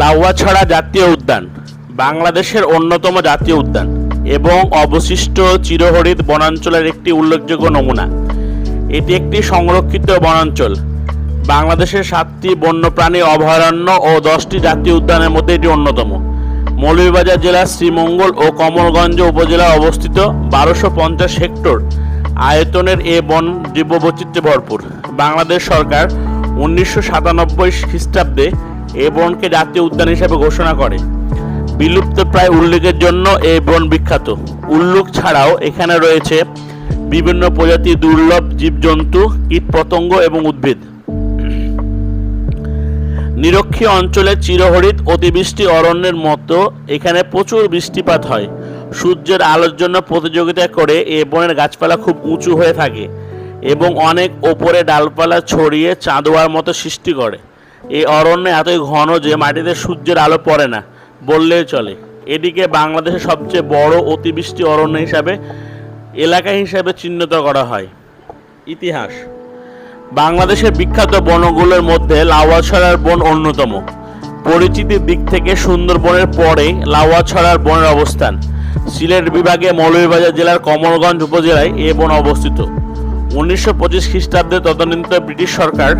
লাউয়াছড়া জাতীয় উদ্যান, বাংলাদেশের অন্যতম জাতীয় উদ্যান এবং অবশিষ্ট চিরহরিত বনাঞ্চলের একটি উল্লেখযোগ্য নমুনা। এটি একটি সংরক্ষিত বনাঞ্চল। বাংলাদেশের সাতটি বন্যপ্রাণী অভয়ারণ্য ও দশটি জাতীয় উদ্যানের মধ্যে এটি অন্যতম। মৌলভীবাজার জেলার শ্রীমঙ্গল ও কমলগঞ্জ উপজেলায় অবস্থিত বারোশো পঞ্চাশ হেক্টর আয়তনের এ বন জীববৈচিত্র্যে ভরপুর। বাংলাদেশ সরকার উনিশশো সাতানব্বই খ্রিস্টাব্দে এ বনকে জাতীয় উদ্যান হিসেবে ঘোষণা করে। বিলুপ্ত প্রায় উল্লেখের জন্য এই বন বিখ্যাত। উল্লুক ছাড়াও এখানে রয়েছে বিভিন্ন প্রজাতির দুর্লভ জীবজন্তু, কীটপতঙ্গ এবং উদ্ভিদ। নিরক্ষী অঞ্চলে চিরহরিত অতিবৃষ্টি অরণ্যের মতো এখানে প্রচুর বৃষ্টিপাত হয়। সূর্যের আলোর জন্য প্রতিযোগিতা করে এ বনের গাছপালা খুব উঁচু হয়ে থাকে এবং অনেক ওপরে ডালপালা ছড়িয়ে চাঁদোয়ার মতো সৃষ্টি করে। এই অরণ্য এতই ঘন যে মাটিতে সূর্যের আলো পড়ে না, বললেই চলে। এদিকে বাংলাদেশের সবচেয়ে বড় অতিবৃষ্টি অরণ্য হিসাবে এলাকা হিসাবে চিহ্নিত করা হয়। ইতিহাস। বাংলাদেশের বিখ্যাত বনগুলোর মধ্যে লাউয়াছড়ার বন অন্যতম। পরিচিতির দিক থেকে সুন্দরবনের পরে লাউয়াছড়ার বনের অবস্থান। সিলেট বিভাগে মৌলভীবাজার জেলার কমলগঞ্জ উপজেলায় এ বন অবস্থিত। উনিশশো পঁচিশ খ্রিস্টাব্দে তদানীন্তন ব্রিটিশ সরকার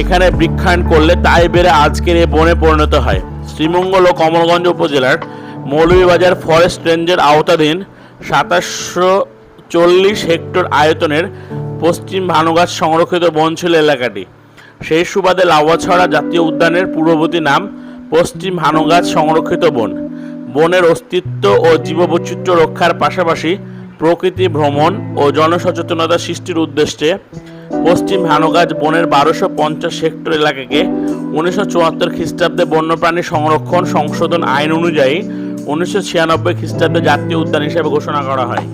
এখানে বৃক্ষায়ন করলে তাই বেড়ে আজকের এ বনে পরিণত হয়। শ্রীমঙ্গল ও কমলগঞ্জ উপজেলার মৌলভীবাজার ফরেস্ট রেঞ্জের আওতাধীন সাতাশশো চল্লিশ হেক্টর আয়তনের পশ্চিম ভানুগাছ সংরক্ষিত বন ছিল এলাকাটি। সেই সুবাদে লাউয়াছড়া জাতীয় উদ্যানের পূর্ববর্তী নাম পশ্চিম ভানুগাছ সংরক্ষিত বন। বনের অস্তিত্ব ও জীববৈচিত্র্য রক্ষার পাশাপাশি প্রকৃতি ভ্রমণ ও জনসচেতনতা সৃষ্টির উদ্দেশ্যে পশ্চিম হানোগাজ বনের বারোশো পঞ্চাশ হেক্টর এলাকাকে উনিশশো চুয়াত্তর খ্রিস্টাব্দে বন্যপ্রাণী সংরক্ষণ সংশোধন আইন অনুযায়ী উনিশশো ছিয়ানব্বই খ্রিস্টাব্দে জাতীয় উদ্যান হিসেবে ঘোষণা করা হয়।